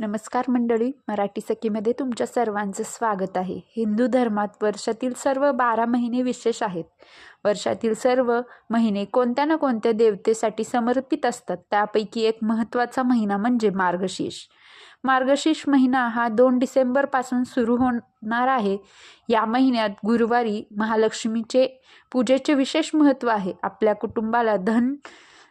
नमस्कार मंडळी मराठी सखीमध्ये तुमच्या सर्वांचं स्वागत आहे. हिंदू धर्मात वर्षातील सर्व बारा महिने विशेष आहेत. वर्षातील सर्व महिने कोणत्या ना कोणत्या देवतेसाठी समर्पित असतात त्यापैकी एक महत्त्वाचा महिना म्हणजे मार्गशीर्ष. मार्गशीर्ष महिना हा दोन डिसेंबरपासून सुरू होणार आहे. या महिन्यात गुरुवारी महालक्ष्मीचे पूजेचे विशेष महत्त्व आहे. आपल्या कुटुंबाला धन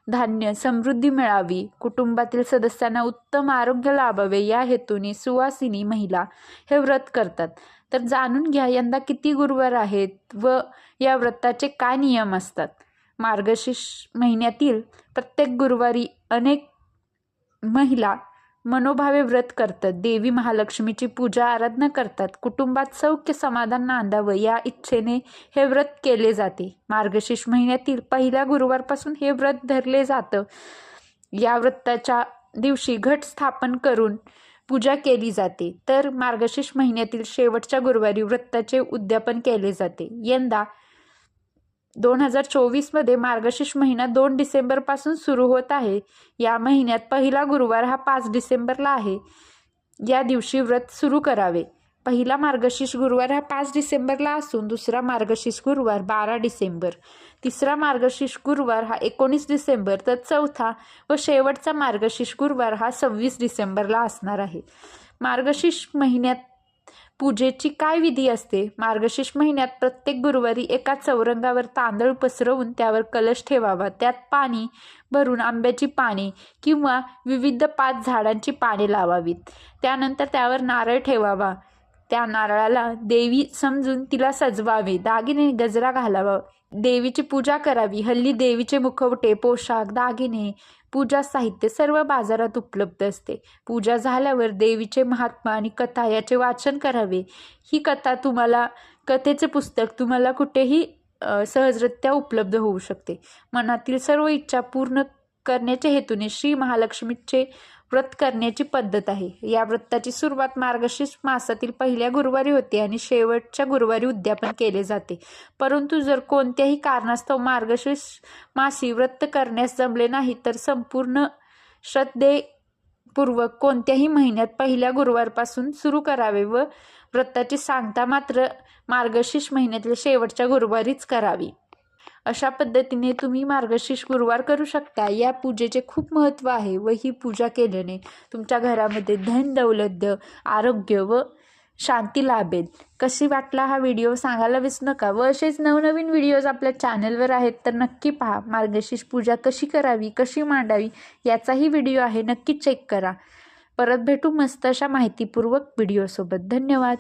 धान्य समृद्धी मिळावी. कुटुंबातील सदस्यांना उत्तम आरोग्य लाभावे. या हेतूने सुवासिनी महिला हे व्रत करतात. तर जाणून घ्या यंदा किती गुरुवार आहेत व या व्रताचे काय नियम असतात? मार्गशीर्ष महिन्यातील प्रत्येक गुरुवारी अनेक महिला मनोभावे व्रत करतात. देवी महालक्ष्मीची पूजा आराधना करतात. कुटुंबात सौख्य समाधान नांदावं या इच्छेने हे व्रत केले जाते. मार्गशीर्ष महिन्यातील पहिल्या गुरुवारपासून हे व्रत धरले जातं. या व्रताच्या दिवशी घट स्थापन करून पूजा केली जाते. तर मार्गशीर्ष महिन्यातील शेवटच्या गुरुवारी व्रताचे उद्यापन केले जाते. यंदा दोन हजार चोवीसमध्ये मार्गशीर्ष महिना दोन डिसेंबरपासून सुरू होत आहे. या महिन्यात पहिला गुरुवार हा पाच डिसेंबरला आहे. या दिवशी व्रत सुरू करावे. पहिला मार्गशीर्ष गुरुवार हा पाच डिसेंबरला असून दुसरा मार्गशीर्ष गुरुवार बारा डिसेंबर. तिसरा मार्गशीर्ष गुरुवार हा एकोणीस डिसेंबर तर चौथा व शेवटचा मार्गशीर्ष गुरुवार हा सव्वीस डिसेंबरला असणार आहे. मार्गशीर्ष महिन्यात पूजेची काय विधी असते? मार्गशीर्ष महिन्यात प्रत्येक गुरुवारी एका चौरंगावर तांदूळ पसरवून त्यावर कलश ठेवावा. त्यात पाणी भरून आंब्याची पाने किंवा विविध पाच झाडांची पाने लावावीत. त्यानंतर त्यावर नारळ ठेवावा. त्या नारळाला देवी समजून तिला सजवावे. दागिने गजरा घालावा. देवीची पूजा करावी. हल्ली देवीचे मुखवटे पोशाख दागिने पूजा साहित्य सर्व बाजारात उपलब्ध असते. पूजा झाल्यावर देवीचे महात्मा आणि कथा याचे वाचन करावे. ही कथा तुम्हाला कथेचे पुस्तक तुम्हाला कुठेही सहजरित्या उपलब्ध होऊ शकते. मनातील सर्व इच्छा पूर्ण करण्याच्या हेतूने श्री महालक्ष्मीचे व्रत करण्याची पद्धत आहे. या व्रताची सुरुवात मार्गशीर्ष मासातील पहिल्या गुरुवारी होते आणि शेवटच्या गुरुवारी उद्यापन केले जाते. परंतु जर कोणत्याही कारणास्तव मार्गशीर्ष मासी व्रत करण्यास जमले नाही तर संपूर्ण श्रद्धेपूर्वक कोणत्याही महिन्यात पहिल्या गुरुवारपासून सुरू करावे व व्रताची सांगता मात्र मार्गशीर्ष महिन्यातील शेवटच्या गुरुवारीच करावी. अशा पद्धतीने तुम्ही मार्गशीर्ष गुरुवार करू शकता. या पूजेचे खूप महत्त्व आहे व ही पूजा केल्याने तुमच्या घरामध्ये धन दौलत आरोग्य व शांती लाभेल. कशी वाटला हा व्हिडिओ सांगायला विसरू नका व असेच नवनवीन व्हिडिओज आपल्या चॅनलवर आहेत तर नक्की पहा. मार्गशीर्ष पूजा कशी करावी कशी मांडावी याचाही व्हिडिओ आहे. नक्की चेक करा. परत भेटू मस्त अशा माहितीपूर्वक व्हिडिओसोबत. धन्यवाद.